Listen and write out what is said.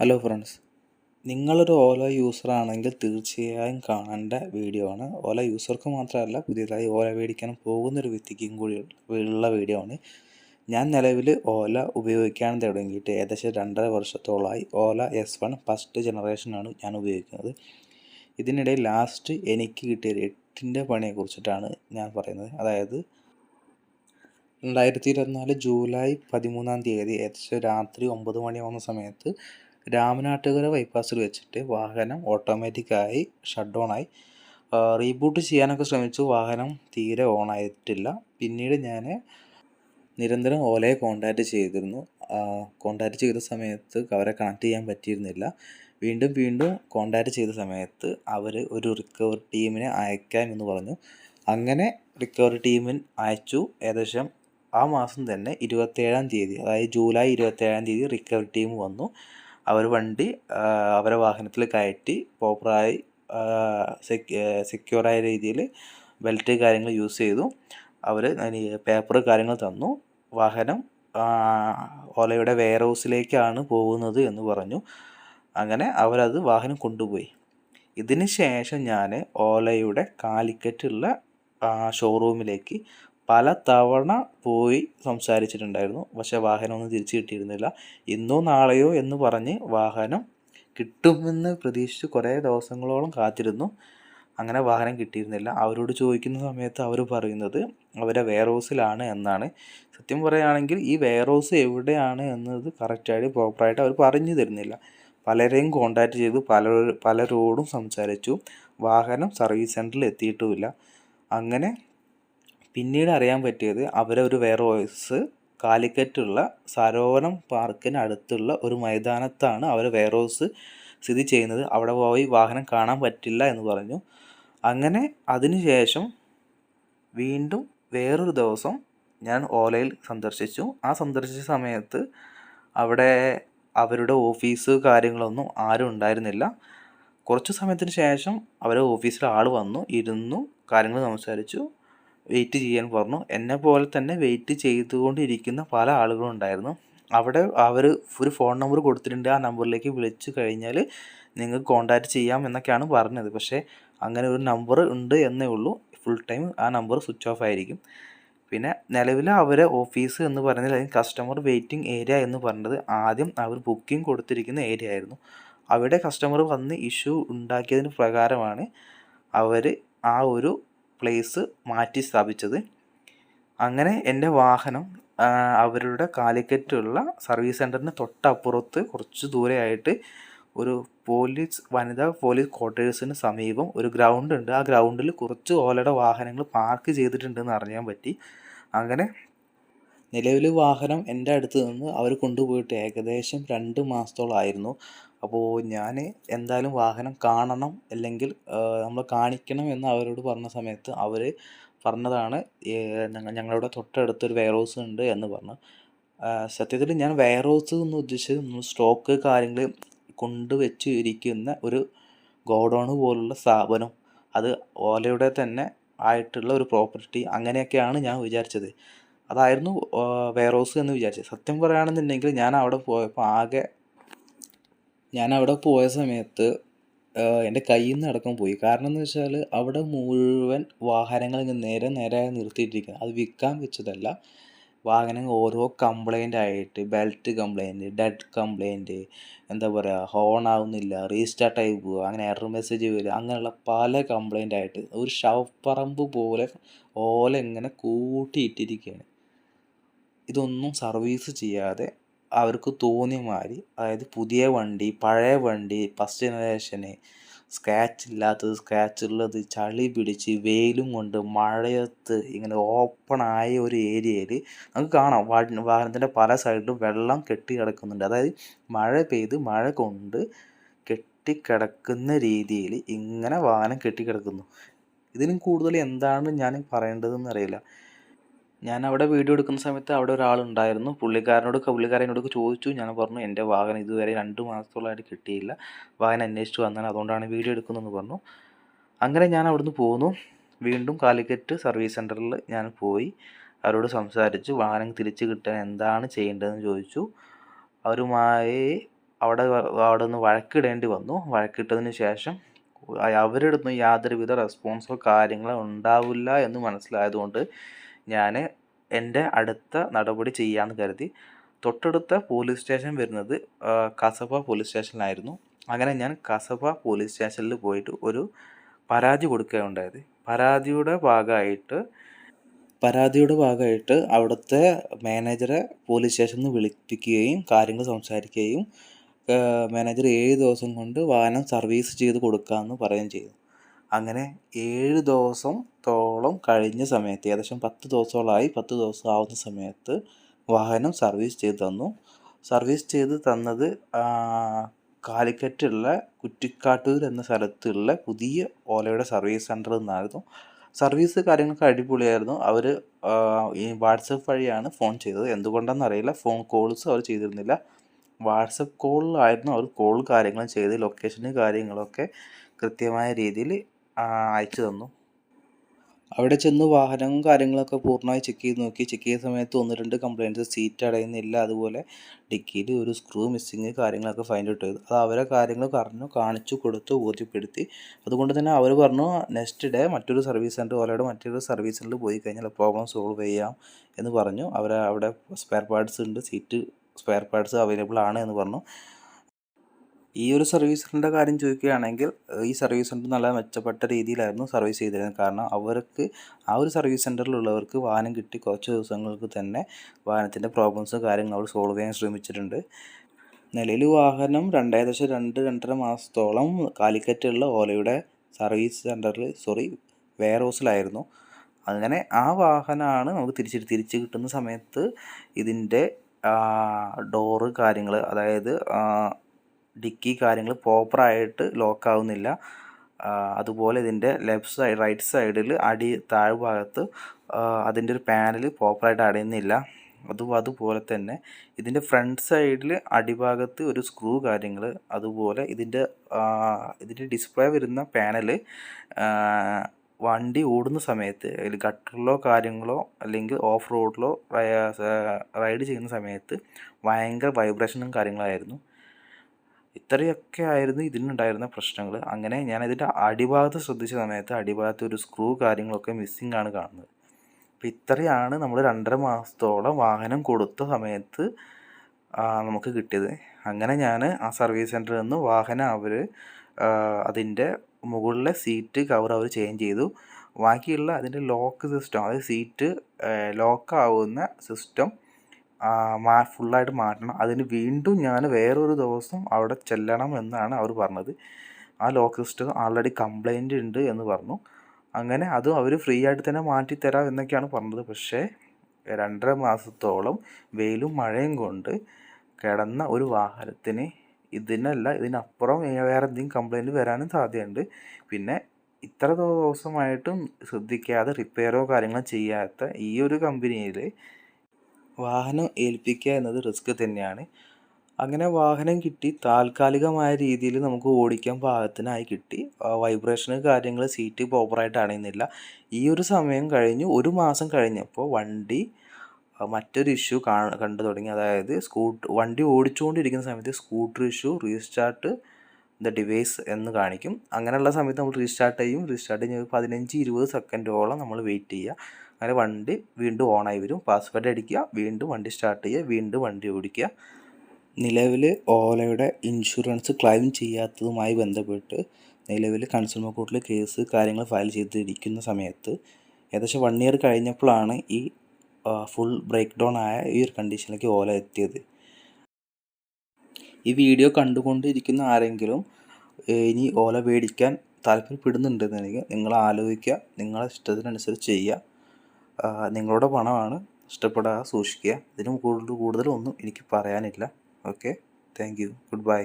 Hello friends നിങ്ങളൊരു ഓല user ആണെങ്കിൽ തീർച്ചയായും കാണേണ്ട വീഡിയോ ആണ്. ഓല യൂസർക്ക് മാത്രമല്ല പുതിയതായി ഓല മേടിക്കാൻ പോകുന്നൊരു വ്യക്തിക്കും കൂടി ഉള്ള വീഡിയോ ആണ്. ഞാൻ നിലവിൽ ഓല ഉപയോഗിക്കാൻ തുടങ്ങിയിട്ട് ഏകദേശം രണ്ടര വർഷത്തോളമായി ഓല എസ് വൺ ഫസ്റ്റ് ജനറേഷനാണ് ഞാൻ ഉപയോഗിക്കുന്നത്. ഇതിനിടെ ലാസ്റ്റ് എനിക്ക് കിട്ടിയ ഒരു എട്ടിന്റെ പണിയെ കുറിച്ചിട്ടാണ് ഞാൻ പറയുന്നത്. അതായത് രണ്ടായിരത്തി ഇരുപത്തിനാല് ജൂലൈ പതിമൂന്നാം തീയതി ഏകദേശം രാത്രി ഒമ്പത് മണിയാവുന്ന സമയത്ത് രാമനാട്ടുകര ബൈപ്പാസിൽ വെച്ചിട്ട് വാഹനം ഓട്ടോമാറ്റിക്കായി ഷട്ട് ഡൗൺ ആയി. റീബൂട്ട് ചെയ്യാനൊക്കെ ശ്രമിച്ചു. വാഹനം തീരെ ഓൺ ആയിട്ടില്ല. പിന്നീട് ഞാൻ നിരന്തരം ഓലയെ കോണ്ടാക്റ്റ് ചെയ്തിരുന്നു. കോണ്ടാക്റ്റ് ചെയ്ത സമയത്ത് അവരെ കണക്ട് ചെയ്യാൻ പറ്റിയിരുന്നില്ല. വീണ്ടും വീണ്ടും കോണ്ടാക്ട് ചെയ്ത സമയത്ത് അവർ ഒരു റിക്കവറി ടീമിനെ അയക്കാം എന്ന് പറഞ്ഞു. അങ്ങനെ റിക്കവറി ടീമിന് അയച്ചു. ഏകദേശം ആ മാസം തന്നെ ഇരുപത്തേഴാം തീയതി അതായത് ജൂലൈ ഇരുപത്തേഴാം തീയതി റിക്കവറി ടീം വന്നു. അവർ വണ്ടി അവരെ വാഹനത്തിൽ കയറ്റി പ്രോപ്പറായി സെക്യൂറായ രീതിയിൽ ബെൽറ്റ് കാര്യങ്ങൾ യൂസ് ചെയ്തു. അവർ പേപ്പർ കാര്യങ്ങൾ തന്നു. വാഹനം ഓലയുടെ വെയർ ഹൗസിലേക്കാണ് പോകുന്നത് എന്ന് പറഞ്ഞു. അങ്ങനെ അവരത് വാഹനം കൊണ്ടുപോയി. ഇതിന് ശേഷം ഞാൻ ഓലയുടെ കാലിക്കറ്റുള്ള ഷോറൂമിലേക്ക് പല തവണ പോയി സംസാരിച്ചിട്ടുണ്ടായിരുന്നു. പക്ഷേ വാഹനമൊന്നും തിരിച്ചു കിട്ടിയിരുന്നില്ല. ഇന്നോ നാളെയോ എന്ന് പറഞ്ഞ് വാഹനം കിട്ടുമെന്ന് പ്രതീക്ഷിച്ച് കുറേ ദിവസങ്ങളോളം കാത്തിരുന്നു. അങ്ങനെ വാഹനം കിട്ടിയിരുന്നില്ല. അവരോട് ചോദിക്കുന്ന സമയത്ത് അവർ പറയുന്നത് അവരെ വെയർ ഹൗസിലാണ് എന്നാണ്. സത്യം പറയുകയാണെങ്കിൽ ഈ വെയർ ഹൗസ് എവിടെയാണ് എന്നത് കറക്റ്റായിട്ട് പ്രോപ്പറായിട്ട് അവർ പറഞ്ഞു തരുന്നില്ല. പലരെയും കോണ്ടാക്ട് ചെയ്തു പല പലരോടും സംസാരിച്ചു. വാഹനം സർവീസ് സെന്ററിൽ എത്തിയിട്ടുമില്ല. അങ്ങനെ പിന്നീട് അറിയാൻ പറ്റിയത് അവരെ ഒരു വെയർ ഹൗസ് കാലിക്കറ്റുള്ള സരോവരം പാർക്കിന് അടുത്തുള്ള ഒരു മൈതാനത്താണ് അവരെ വെയർ ഹൗസ് സ്ഥിതി ചെയ്യുന്നത്. അവിടെ പോയി വാഹനം കാണാൻ പറ്റില്ല എന്ന് പറഞ്ഞു. അങ്ങനെ അതിനുശേഷം വീണ്ടും വേറൊരു ദിവസം ഞാൻ ഓലയിൽ സന്ദർശിച്ചു. ആ സന്ദർശിച്ച സമയത്ത് അവിടെ അവരുടെ ഓഫീസ് കാര്യങ്ങളൊന്നും ആരും ഉണ്ടായിരുന്നില്ല. കുറച്ച് സമയത്തിന് ശേഷം അവരെ ഓഫീസിൽ ആൾ വന്നു ഇരുന്നു കാര്യങ്ങൾ സംസാരിച്ചു. വെയിറ്റ് ചെയ്യാൻ പറഞ്ഞു. എന്നെ പോലെ തന്നെ വെയിറ്റ് ചെയ്തുകൊണ്ടിരിക്കുന്ന പല ആളുകളും ഉണ്ടായിരുന്നു. അവിടെ അവർ ഒരു ഫോൺ നമ്പർ കൊടുത്തിട്ടുണ്ട്. ആ നമ്പറിലേക്ക് വിളിച്ചു കഴിഞ്ഞാൽ നിങ്ങൾക്ക് കോണ്ടാക്ട് ചെയ്യാം എന്നൊക്കെയാണ് പറഞ്ഞത്. പക്ഷേ അങ്ങനെ ഒരു നമ്പർ ഉണ്ട് എന്നേ ഉള്ളൂ. ഫുൾ ടൈം ആ നമ്പർ സ്വിച്ച് ഓഫ് ആയിരിക്കും. പിന്നെ നിലവിൽ അവരെ ഓഫീസ് എന്ന് പറയുന്നത് അല്ലെങ്കിൽ കസ്റ്റമർ വെയിറ്റിംഗ് ഏരിയ എന്ന് പറഞ്ഞത് ആദ്യം അവർ ബുക്കിംഗ് കൊടുത്തിരിക്കുന്ന ഏരിയ ആയിരുന്നു. അവിടെ കസ്റ്റമർ വന്ന് ഇഷ്യൂ ഉണ്ടാക്കിയതിന് പ്രകാരമാണ് അവർ ആ ഒരു പ്ലേസ് മാറ്റി സ്ഥാപിച്ചത്. അങ്ങനെ എന്റെ വാഹനം അവരുടെ കാലിക്കറ്റുള്ള സർവീസ് സെന്ററിന് തൊട്ടപ്പുറത്ത് കുറച്ച് ദൂരെയായിട്ട് ഒരു പോലീസ് വനിതാ പോലീസ് ക്വാർട്ടേഴ്സിന് സമീപം ഒരു ഗ്രൗണ്ട് ഉണ്ട്. ആ ഗ്രൗണ്ടിൽ കുറച്ച് ഓലയുടെ വാഹനങ്ങൾ പാർക്ക് ചെയ്തിട്ടുണ്ടെന്ന് അറിയാൻ പറ്റി. അങ്ങനെ നിലവിൽ വാഹനം എന്റെ അടുത്ത് നിന്ന് അവർ കൊണ്ടുപോയിട്ട് ഏകദേശം രണ്ട് മാസത്തോളമായിരുന്നു അപ്പോൾ ഞാൻ എന്തായാലും വാഹനം കാണണം അല്ലെങ്കിൽ നമ്മൾ കാണിക്കണം എന്ന് അവരോട് പറഞ്ഞ സമയത്ത് അവർ പറഞ്ഞതാണ് ഞങ്ങളുടെ തൊട്ടടുത്തൊരു വെയർ ഹൗസ് ഉണ്ട് എന്ന് പറഞ്ഞു. സത്യത്തിൽ ഞാൻ വെയർ ഹൗസ് എന്ന് ഉദ്ദേശിച്ചത് സ്റ്റോക്ക് കാര്യങ്ങൾ കൊണ്ടുവച്ച് ഇരിക്കുന്ന ഒരു ഗോഡൗൺ പോലുള്ള സ്ഥാപനം. അത് ഓലയുടെ തന്നെ ആയിട്ടുള്ള ഒരു പ്രോപ്പർട്ടി അങ്ങനെയൊക്കെയാണ് ഞാൻ വിചാരിച്ചത്. അതായിരുന്നു വെയർ ഹൗസ് എന്ന് വിചാരിച്ചത്. സത്യം പറയുകയാണെന്നുണ്ടെങ്കിൽ ഞാൻ അവിടെ പോയപ്പോൾ ആകെ ഞാൻ അവിടെ പോയ സമയത്ത് എന്റെ കയ്യിൽ നിന്ന് അടക്കം പോയി. കാരണം എന്ന് വെച്ചാൽ അവിടെ മുഴുവൻ വാഹനങ്ങൾ ഇങ്ങനെ നേരെ നേരെ നിർത്തിയിട്ടിരിക്കുന്നത് അത് വിൽക്കാൻ വെച്ചതല്ല. വാഹനങ്ങൾ ഓരോ കംപ്ലൈന്റ് ആയിട്ട് ബെൽറ്റ് കംപ്ലൈന്റ് ഡെഡ് കംപ്ലൈന്റ് എന്താ പറയുക ഹോൺ ആവുന്നില്ല റീസ്റ്റാർട്ട് ആയി പോവുക അങ്ങനെ എറർ മെസ്സേജ് വരിക അങ്ങനെയുള്ള പല കംപ്ലൈന്റ് ആയിട്ട് ഒരു ശവപ്പറമ്പ് പോലെ ഓല ഇങ്ങനെ കൂട്ടിയിട്ടിരിക്കുകയാണ്. ഇതൊന്നും സർവീസ് ചെയ്യാതെ അവർക്ക് തോന്നിയ മാതിരി അതായത് പുതിയ വണ്ടി പഴയ വണ്ടി ഫസ്റ്റ് ജനറേഷന് സ്ക്രാച്ച് ഇല്ലാത്തത് സ്ക്രാച്ച് ഉള്ളത് ചളി പിടിച്ച് വെയിലും കൊണ്ട് മഴയത്ത് ഇങ്ങനെ ഓപ്പൺ ആയ ഒരു ഏരിയയിൽ നമുക്ക് കാണാം. വാഹനത്തിന്റെ പല സൈഡിലും വെള്ളം കെട്ടി കിടക്കുന്നുണ്ട്. അതായത് മഴ പെയ്ത് മഴ കൊണ്ട് കെട്ടിക്കിടക്കുന്ന രീതിയിൽ ഇങ്ങനെ വാഹനം കെട്ടിക്കിടക്കുന്നു ഇതിനും കൂടുതൽ എന്താണ് ഞാൻ പറയേണ്ടതെന്ന് അറിയില്ല. ഞാൻ അവിടെ വീഡിയോ എടുക്കുന്ന സമയത്ത് അവിടെ ഒരാളുണ്ടായിരുന്നു. പുള്ളിക്കാരനോട് പുള്ളിക്കാരനോട് ചോദിച്ചു. ഞാൻ പറഞ്ഞു എന്റെ വാഹനം ഇതുവരെ രണ്ട് മാസത്തോളമായിട്ട് കിട്ടിയില്ല. വാഹനം അന്വേഷിച്ചു വന്നാൽ അതുകൊണ്ടാണ് വീഡിയോ എടുക്കുന്നതെന്ന് പറഞ്ഞു. അങ്ങനെ ഞാൻ അവിടുന്ന് പോന്നു. വീണ്ടും കാലിക്കറ്റ് സർവീസ് സെന്ററിൽ ഞാൻ പോയി. അവരോട് സംസാരിച്ചു. വാഹനം തിരിച്ചു കിട്ടാൻ എന്താണ് ചെയ്യേണ്ടതെന്ന് ചോദിച്ചു. അവരുമായി അവിടെ അവിടെ നിന്ന് വഴക്കിടേണ്ടി വന്നു. വഴക്കിട്ടതിന് ശേഷം അവരുടെ നിന്ന് യാതൊരുവിധ റെസ്പോൺസോ കാര്യങ്ങളോ ഉണ്ടാവില്ല എന്ന് മനസ്സിലായതുകൊണ്ട് ഞാൻ എന്റെ അടുത്ത നടപടി ചെയ്യാമെന്ന് കരുതി തൊട്ടടുത്ത പോലീസ് സ്റ്റേഷൻ വരുന്നത് കസബ പോലീസ് സ്റ്റേഷനിലായിരുന്നു. അങ്ങനെ ഞാൻ കസബ പോലീസ് സ്റ്റേഷനിൽ പോയിട്ട് ഒരു പരാതി കൊടുക്കുകയുണ്ടായത് പരാതിയുടെ ഭാഗമായിട്ട് പരാതിയുടെ ഭാഗമായിട്ട് അവിടുത്തെ മാനേജറെ പോലീസ് സ്റ്റേഷനിൽ നിന്ന് വിളിപ്പിക്കുകയും കാര്യങ്ങൾ സംസാരിക്കുകയും മാനേജർ ഏഴ് ദിവസം കൊണ്ട് വാഹനം സർവീസ് ചെയ്ത് കൊടുക്കാമെന്ന് പറയുകയും ചെയ്തു. അങ്ങനെ ഏഴ് ദിവസത്തോളം കഴിഞ്ഞ സമയത്ത് ഏകദേശം പത്ത് ദിവസത്തോളമായി പത്ത് ദിവസം ആവുന്ന സമയത്ത് വാഹനം സർവീസ് ചെയ്ത് തന്നു. സർവീസ് ചെയ്ത് തന്നത് കാലിക്കറ്റുള്ള കുറ്റിക്കാട്ടൂർ എന്ന സ്ഥലത്തുള്ള പുതിയ ഓലയുടെ സർവീസ് സെന്ററിൽ നിന്നായിരുന്നു. സർവീസ് കാര്യങ്ങളൊക്കെ അടിപൊളിയായിരുന്നു. അവർ ഈ വാട്സപ്പ് വഴിയാണ് ഫോൺ ചെയ്തത്. എന്തുകൊണ്ടെന്ന് അറിയില്ല. ഫോൺ കോൾസ് അവർ ചെയ്തിരുന്നില്ല. വാട്സപ്പ് കോളിലായിരുന്നു അവർ കോൾ കാര്യങ്ങളും ചെയ്ത് ലൊക്കേഷന് കാര്യങ്ങളൊക്കെ കൃത്യമായ രീതിയിൽ അയച്ചു തന്നു. അവിടെ ചെന്ന് വാഹനവും കാര്യങ്ങളൊക്കെ പൂർണമായി ചെക്ക് ചെയ്ത് നോക്കി. ചെക്ക് ചെയ്ത സമയത്ത് ഒന്ന് രണ്ട് കംപ്ലയിന്റ്സ് സീറ്റ് അടയുന്നില്ല. അതുപോലെ ഡിക്കിയിൽ ഒരു സ്ക്രൂ മിസ്സിങ് കാര്യങ്ങളൊക്കെ ഫൈൻഡ് ഔട്ട് ചെയ്തു. അത് അവരെ കാര്യങ്ങൾ പറഞ്ഞു കാണിച്ചു കൊടുത്തു ബോധ്യപ്പെടുത്തി. അതുകൊണ്ട് തന്നെ അവർ പറഞ്ഞു നെക്സ്റ്റ് ഡേ മറ്റൊരു സർവീസ് സെന്റർ ഓലയുടെ മറ്റൊരു സർവീസ് സെന്ററിൽ പോയി കഴിഞ്ഞാൽ പ്രോബ്ലം സോൾവ് ചെയ്യാം എന്ന് പറഞ്ഞു. അവർ അവിടെ സ്പെയർ പാർട്സ് ഉണ്ട്. സീറ്റ് സ്പെയർ പാർട്സ് അവൈലബിൾ ആണ് എന്ന് പറഞ്ഞു. ഈ ഒരു സർവീസ് സെന്ററിന്റെ കാര്യം ചോദിക്കുകയാണെങ്കിൽ ഈ സർവീസ് സെന്റർ നല്ല മെച്ചപ്പെട്ട രീതിയിലായിരുന്നു സർവീസ് ചെയ്തിരുന്നത്. കാരണം അവർക്ക് ആ ഒരു സർവീസ് സെന്ററിലുള്ളവർക്ക് വാഹനം കിട്ടി കുറച്ച് ദിവസങ്ങൾക്ക് തന്നെ വാഹനത്തിന്റെ പ്രോബ്ലംസ് കാര്യങ്ങൾ അവർ സോൾവ് ചെയ്യാൻ ശ്രമിച്ചിട്ടുണ്ട്. നിലവിൽ വാഹനം രണ്ടേ ദശം രണ്ട് രണ്ടര മാസത്തോളം കാലിക്കറ്റുള്ള ഓലയുടെ സർവീസ് സെന്ററിൽ സോറി വെയർ ഹൗസിലായിരുന്നു അങ്ങനെ ആ വാഹനമാണ് നമുക്ക് തിരിച്ച് തിരിച്ച് കിട്ടുന്ന സമയത്ത് ഇതിന്റെ ഡോറ് കാര്യങ്ങൾ അതായത് ഡിക്കി കാര്യങ്ങൾ പ്രോപ്പറായിട്ട് ലോക്കാവുന്നില്ല അതുപോലെ ഇതിന്റെ ലെഫ്റ്റ് സൈഡ് റൈറ്റ് സൈഡിൽ അടി താഴ്ഭാഗത്ത് അതിന്റെ ഒരു പാനൽ പ്രോപ്പറായിട്ട് അടയുന്നില്ല. അതും അതുപോലെ തന്നെ ഇതിന്റെ ഫ്രണ്ട് സൈഡിൽ അടിഭാഗത്ത് ഒരു സ്ക്രൂ കാര്യങ്ങൾ അതുപോലെ ഇതിന്റെ ഇതിന്റെ ഡിസ്പ്ലേ വരുന്ന പാനൽ വണ്ടി ഓടുന്ന സമയത്ത് അതിൽ ഗട്ടറിലോ കാര്യങ്ങളോ അല്ലെങ്കിൽ ഓഫ് റോഡിലോ റൈഡ് ചെയ്യുന്ന സമയത്ത് ഭയങ്കര വൈബ്രേഷനും കാര്യങ്ങളായിരുന്നു. ഇത്രയൊക്കെ ആയിരുന്നു ഇതിനുണ്ടായിരുന്ന പ്രശ്നങ്ങൾ അങ്ങനെ ഞാൻ ഇതിന്റെ അടിഭാഗത്ത് ശ്രദ്ധിച്ച സമയത്ത് അടിഭാഗത്ത് ഒരു സ്ക്രൂ കാര്യങ്ങളൊക്കെ മിസ്സിംഗ് ആണ് കാണുന്നത്. അപ്പോൾ ഇത്രയാണ് നമ്മൾ രണ്ടര മാസത്തോളം വാഹനം കൊടുത്ത സമയത്ത് നമുക്ക് കിട്ടിയത്. അങ്ങനെ ഞാൻ ആ സർവീസ് സെന്ററിൽ നിന്ന് വാഹനം അവർ അതിന്റെ മുകളിലെ സീറ്റ് കവർ അവർ ചേഞ്ച് ചെയ്തു. ബാക്കിയുള്ള അതിന്റെ ലോക്ക് സിസ്റ്റം അതായത് സീറ്റ് ലോക്കാവുന്ന സിസ്റ്റം മാ ഫുള്ളായിട്ട് മാറ്റണം. അതിന് വീണ്ടും ഞാൻ വേറൊരു ദിവസം അവിടെ ചെല്ലണം എന്നാണ് അവർ പറഞ്ഞത്. ആ ലോക്കിസ്റ്റ് ആൾറെഡി കംപ്ലൈന്റ് ഉണ്ട് എന്ന് പറഞ്ഞു. അങ്ങനെ അതും അവർ ഫ്രീ ആയിട്ട് തന്നെ മാറ്റിത്തരാം എന്നൊക്കെയാണ് പറഞ്ഞത്. പക്ഷേ രണ്ടര മാസത്തോളം വെയിലും മഴയും കൊണ്ട് കിടന്ന ഒരു വാഹനത്തിന് ഇതിനല്ല ഇതിനപ്പുറം വേറെ എന്തെങ്കിലും കംപ്ലൈന്റ് വരാനും സാധ്യതയുണ്ട്. പിന്നെ ഇത്ര ദിവസമായിട്ടും ശ്രദ്ധിക്കാതെ റിപ്പയറോ കാര്യങ്ങളോ ചെയ്യാത്ത ഈ ഒരു കമ്പനിയിൽ വാഹനം ഏൽപ്പിക്കുക എന്നത് റിസ്ക് തന്നെയാണ്. അങ്ങനെ വാഹനം കിട്ടി താൽക്കാലികമായ രീതിയിൽ നമുക്ക് ഓടിക്കാൻ പാകത്തിനായി കിട്ടി. വൈബ്രേഷന് കാര്യങ്ങൾ സീറ്റ് പ്രോപ്പറായിട്ട് അണയുന്നില്ല ഈ ഒരു സമയം കഴിഞ്ഞു ഒരു മാസം കഴിഞ്ഞപ്പോൾ വണ്ടി മറ്റൊരു ഇഷ്യൂ കാ കണ്ടു തുടങ്ങി. അതായത് സ്കൂട്ട് വണ്ടി ഓടിച്ചുകൊണ്ടിരിക്കുന്ന സമയത്ത് scooter issue restart the device എന്ന് കാണിക്കും. അങ്ങനെയുള്ള സമയത്ത് നമ്മൾ റീസ്റ്റാർട്ട് ചെയ്യും. റീസ്റ്റാർട്ട് ചെയ്യും ഒരു പതിനഞ്ച് ഇരുപത് സെക്കൻഡോളം നമ്മൾ വെയിറ്റ് ചെയ്യുക. അങ്ങനെ വണ്ടി വീണ്ടും ഓണായി വരും. പാസ്വേഡ് അടിക്കുക വീണ്ടും വണ്ടി സ്റ്റാർട്ട് ചെയ്യുക വീണ്ടും വണ്ടി ഓടിക്കുക. നിലവിൽ ഓലയുടെ ഇൻഷുറൻസ് ക്ലെയിം ചെയ്യാത്തതുമായി ബന്ധപ്പെട്ട് നിലവിൽ കൺസ്യൂമർ കോർട്ടിൽ കേസ് കാര്യങ്ങൾ ഫയൽ ചെയ്തിരിക്കുന്ന സമയത്ത് ഏകദേശം വൺ ഇയർ കഴിഞ്ഞപ്പോഴാണ് ഈ ഫുൾ ബ്രേക്ക് ഡൗൺ ആയ ഈ ഒരു കണ്ടീഷനിലേക്ക് ഓല എത്തിയത്. ഈ വീഡിയോ കണ്ടുകൊണ്ടിരിക്കുന്ന ആരെങ്കിലും ഇനി ഓല മേടിക്കാൻ താല്പര്യപ്പെടുന്നുണ്ടെന്നുണ്ടെങ്കിൽ നിങ്ങൾ ആലോചിക്കുക നിങ്ങളെ ഇഷ്ടത്തിനനുസരിച്ച് ചെയ്യുക. നിങ്ങളുടെ പണമാണ് ഇഷ്ടപ്പെടാതെ സൂക്ഷിക്കുക. ഇതിന് കൂടുതൽ കൂടുതലൊന്നും എനിക്ക് പറയാനില്ല. Okay thank you goodbye